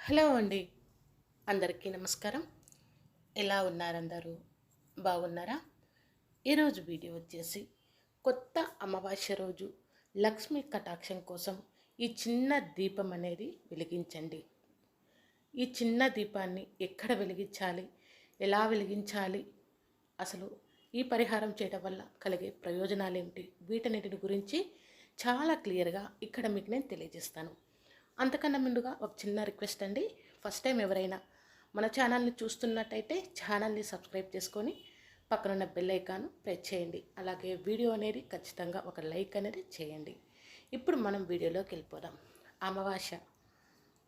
Hello అండి. అందరికీ నమస్కారం. ఎలా ఉన్నారందరూ? బాగున్నారా? ఈరోజు వీడియో వచ్చేసి కొత్త అమావాస్య రోజు లక్ష్మీ కటాక్షం కోసం ఈ చిన్న దీపం అనేది వెలిగించండి. ఈ చిన్న దీపాన్ని ఎక్కడ వెలిగించాలి? ఎలా వెలిగించాలి? అసలు ఈ పరిహారం చేయడం వల్ల కలిగే ప్రయోజనాలు ఏమిటి వీటన్నిటిని గురించి చాలా క్లియర్గా ఇక్కడ మీకు నేను తెలియజేస్తాను. అంతకన్నా ముందుగా ఒక చిన్న రిక్వెస్ట్ అండి. ఫస్ట్ టైం ఎవరైనా మన ఛానల్ని చూస్తున్నట్టయితే ఛానల్ని సబ్స్క్రైబ్ చేసుకొని పక్కనున్న బెల్ ఐకాన్ ప్రెస్ చేయండి. అలాగే వీడియో అనేది ఖచ్చితంగా ఒక లైక్ అనేది చేయండి. ఇప్పుడు మనం వీడియోలోకి వెళ్ళిపోదాం. అమావాస్య.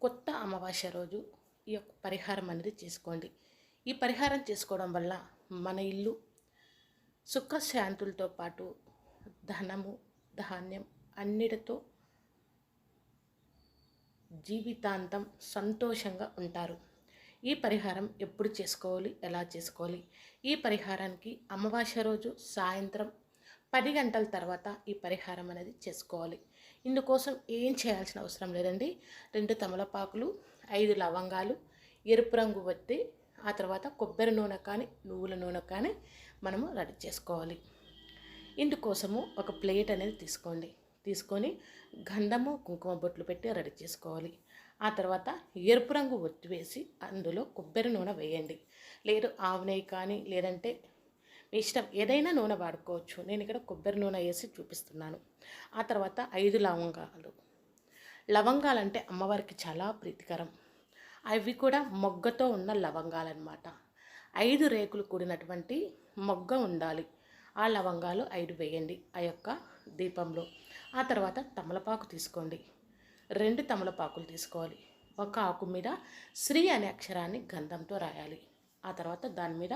కొత్త అమావాస్య రోజు ఈ యొక్క పరిహారం అనేది చేసుకోండి. ఈ పరిహారం చేసుకోవడం వల్ల మన ఇల్లు సుఖశాంతులతో పాటు ధనము ధాన్యం అన్నిటితో జీవితాంతం సంతోషంగా ఉంటారు. ఈ పరిహారం ఎప్పుడు చేసుకోవాలి? ఎలా చేసుకోవాలి? ఈ పరిహారానికి అమావాస్య రోజు సాయంత్రం పది గంటల తర్వాత ఈ పరిహారం అనేది చేసుకోవాలి. ఇందుకోసం ఏం చేయాల్సిన అవసరం లేదండి. రెండు తమలపాకులు ఐదు లవంగాలు ఎరుపు రంగు వత్తి ఆ తర్వాత కొబ్బరి నూనె కానీ నువ్వుల నూనె కానీ మనము రెడీ చేసుకోవాలి. ఇందుకోసము ఒక ప్లేట్ అనేది తీసుకోండి. తీసుకొని గంధము కుంకుమ బొట్లు పెట్టి రెడీ చేసుకోవాలి. ఆ తర్వాత ఎరుపు రంగు ఒత్తి వేసి అందులో కొబ్బరి నూనె వేయండి. లేదు ఆవు నెయ్యి కానీ లేదంటే మీ ఇష్టం ఏదైనా నూనె వాడుకోవచ్చు. నేను ఇక్కడ కొబ్బరి నూనె వేసి చూపిస్తున్నాను. ఆ తర్వాత ఐదు లవంగాలు. లవంగాలంటే అమ్మవారికి చాలా ప్రీతికరం. అవి కూడా మొగ్గతో ఉన్న లవంగాలన్నమాట. ఐదు రేకులు కూడినటువంటి మొగ్గ ఉండాలి. ఆ లవంగాలు ఐదు వేయండి ఆ యొక్క దీపంలో. ఆ తర్వాత తమలపాకు తీసుకోండి. రెండు తమలపాకులు తీసుకోవాలి. ఒక ఆకు మీద శ్రీ అనే అక్షరాన్ని గంధంతో రాయాలి. ఆ తర్వాత దాని మీద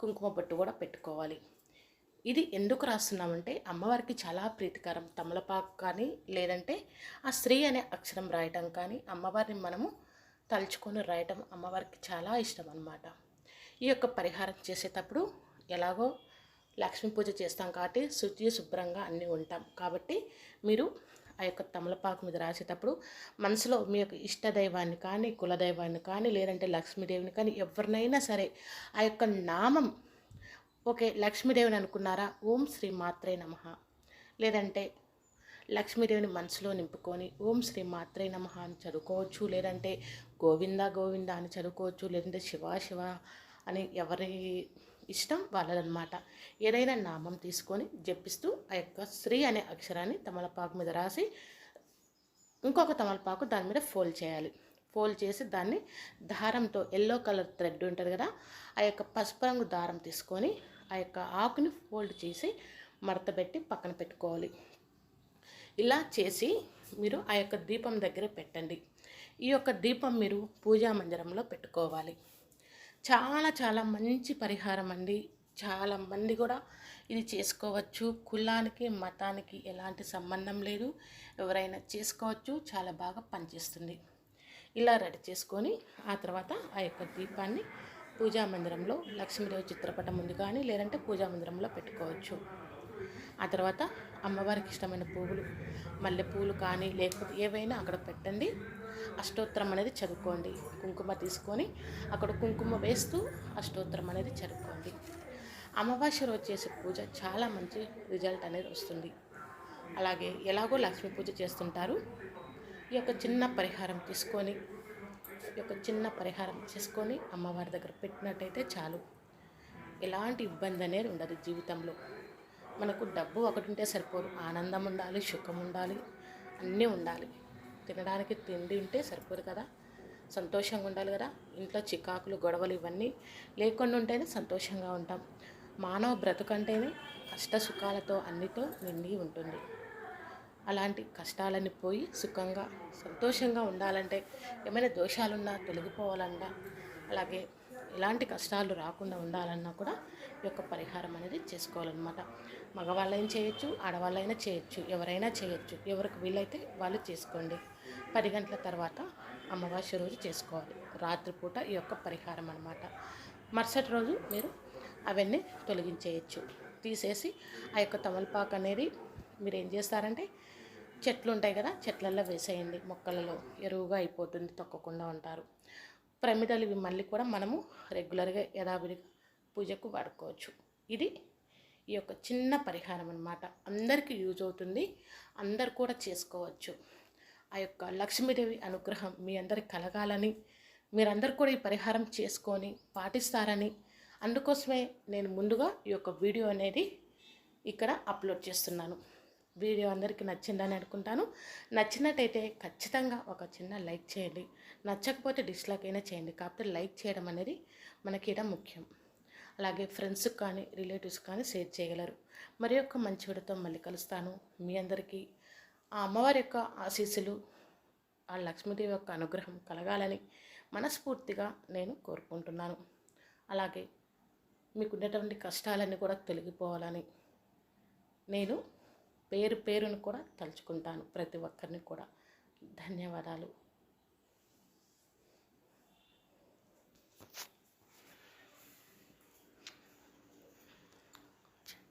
కుంకుమ బొట్టు కూడా పెట్టుకోవాలి. ఇది ఎందుకు రాస్తున్నామంటే అమ్మవారికి చాలా ప్రీతికరం. తమలపాకు కానీ లేదంటే ఆ స్త్రీ అనే అక్షరం రాయటం కానీ అమ్మవారిని మనము తలుచుకొని రాయటం అమ్మవారికి చాలా ఇష్టం అన్నమాట. ఈ యొక్క పరిహారం చేసేటప్పుడు ఎలాగో లక్ష్మీ పూజ చేస్తాం కాబట్టి శుచి శుభ్రంగా అన్నీ ఉంటాం. కాబట్టి మీరు ఆ యొక్క తమలపాకు మీద రాసేటప్పుడు మనసులో మీ యొక్క ఇష్టదైవాన్ని కానీ కులదైవాన్ని కానీ లేదంటే లక్ష్మీదేవిని కానీ ఎవరినైనా సరే ఆ యొక్క నామం ఓకే లక్ష్మీదేవిని అనుకున్నారా? ఓం శ్రీ మాత్రే నమ. లేదంటే లక్ష్మీదేవిని మనసులో నింపుకొని ఓం శ్రీ మాత్రే నమ అని చదువుకోవచ్చు. లేదంటే గోవింద గోవింద అని చదువుకోవచ్చు. లేదంటే శివ శివ అని ఎవరి ఇష్టం వాళ్ళదనమాట ఏదైనా నామం తీసుకొని జపిస్తూ ఆ యొక్క శ్రీ అనే అక్షరాన్ని తమలపాకు మీద రాసి ఇంకొక తమలపాకు దాని మీద ఫోల్డ్ చేయాలి. ఫోల్డ్ చేసి దాన్ని దారంతో ఎల్లో కలర్ థ్రెడ్ ఉంటుంది కదా ఆ యొక్క పసుపు రంగు దారం తీసుకొని ఆ యొక్క ఆకుని ఫోల్డ్ చేసి మడతపెట్టి పక్కన పెట్టుకోవాలి. ఇలా చేసి మీరు ఆ యొక్క దీపం దగ్గర పెట్టండి. ఈ యొక్క దీపం మీరు పూజా మందిరంలో పెట్టుకోవాలి. చాలా చాలా మంచి పరిహారం అండి. చాలా మంది కూడా ఇది చేసుకోవచ్చు. కులానికి మతానికి ఎలాంటి సంబంధం లేదు. ఎవరైనా చేసుకోవచ్చు. చాలా బాగా పనిచేస్తుంది. ఇలా రెడీ చేసుకొని ఆ తర్వాత ఆ యొక్క దీపాన్ని పూజా మందిరంలో లక్ష్మీదేవి చిత్రపటం ఉంది కానీ లేదంటే పూజా మందిరంలో పెట్టుకోవచ్చు. ఆ తర్వాత అమ్మవారికి ఇష్టమైన పువ్వులు మల్లెపూలు కానీ లేకపోతే ఏవైనా అక్కడ పెట్టండి. అష్టోత్తరం అనేది చదువుకోండి. కుంకుమ తీసుకొని అక్కడ కుంకుమ వేస్తూ అష్టోత్తరం అనేది చదువుకోండి. అమావాస్య రోజు చేసే పూజ చాలా మంచి రిజల్ట్ అనేది వస్తుంది. అలాగే ఎలాగో లక్ష్మీ పూజ చేస్తుంటారు. ఈ యొక్క చిన్న పరిహారం తీసుకొని ఈ యొక్క చిన్న పరిహారం చేసుకొని అమ్మవారి దగ్గర పెట్టినట్టయితే చాలు. ఎలాంటి ఇబ్బంది అనేది ఉండదు జీవితంలో. మనకు డబ్బు ఒకటి ఉంటే సరిపోదు. ఆనందం ఉండాలి సుఖం ఉండాలి అన్నీ ఉండాలి. తినడానికి తిండి ఉంటే సరిపోదు కదా. సంతోషంగా ఉండాలి కదా. ఇంట్లో చికాకులు గొడవలు ఇవన్నీ లేకుండా ఉంటేనే సంతోషంగా ఉంటాం. మానవ బ్రతుకంటేనే కష్ట సుఖాలతో అన్నితో నిండి ఉంటుంది. అలాంటి కష్టాలన్నీ పోయి సుఖంగా సంతోషంగా ఉండాలంటే ఏమైనా దోషాలున్నా తొలగిపోవాలన్నా అలాగే ఎలాంటి కష్టాలు రాకుండా ఉండాలన్నా కూడా ఈ యొక్క పరిహారం అనేది చేసుకోవాలన్నమాట. మగవాళ్ళైనా చేయొచ్చు ఆడవాళ్ళైనా చేయొచ్చు ఎవరైనా చేయొచ్చు ఎవరికి వీలైతే వాళ్ళు చేసుకోండి. పది గంటల తర్వాత అమావాస్య రోజు చేసుకోవాలి. రాత్రిపూట ఈ యొక్క పరిహారం అనమాట మరుసటి రోజు మీరు అవన్నీ తొలగించేయచ్చు. తీసేసి ఆ యొక్క తమలపాకు అనేది మీరు ఏం చేస్తారంటే చెట్లు ఉంటాయి కదా చెట్లల్లో వేసేయండి. మొక్కలలో ఎరువుగా అయిపోతుంది తొక్కకుండా ఉంటారు. ప్రమిదలు ఇవి మళ్ళీ కూడా మనము రెగ్యులర్గా యథావిధిగా పూజకు వాడుకోవచ్చు. ఇది ఈ యొక్క చిన్న పరిహారం అన్నమాట. అందరికీ యూజ్ అవుతుంది. అందరు కూడా చేసుకోవచ్చు. ఆ యొక్క లక్ష్మీదేవి అనుగ్రహం మీ అందరికి కలగాలని మీరందరూ కూడా ఈ పరిహారం చేసుకొని పాటిస్తారని అందుకోసమే నేను ముందుగా ఈ యొక్క వీడియో అనేది ఇక్కడ అప్లోడ్ చేస్తున్నాను. వీడియో అందరికీ నచ్చిందని అనుకుంటాను. నచ్చినట్టయితే ఖచ్చితంగా ఒక చిన్న లైక్ చేయండి. నచ్చకపోతే డిస్లైక్ అయినా చేయండి. కాకపోతే లైక్ చేయడం అనేది మనకి ఇక్కడ ముఖ్యం. అలాగే ఫ్రెండ్స్కి కానీ రిలేటివ్స్ కానీ షేర్ చేయగలరు. మరి యొక్క మంచి విడతో మళ్ళీ కలుస్తాను. మీ అందరికీ ఆ అమ్మవారి యొక్క ఆశీస్సులు ఆ లక్ష్మీదేవి యొక్క అనుగ్రహం కలగాలని మనస్ఫూర్తిగా నేను కోరుకుంటున్నాను. అలాగే మీకు ఉండేటువంటి కష్టాలన్నీ కూడా తొలగిపోవాలని నేను పేరు పేరును కూడా తలుచుకుంటాను ప్రతి ఒక్కరిని కూడా. ధన్యవాదాలు.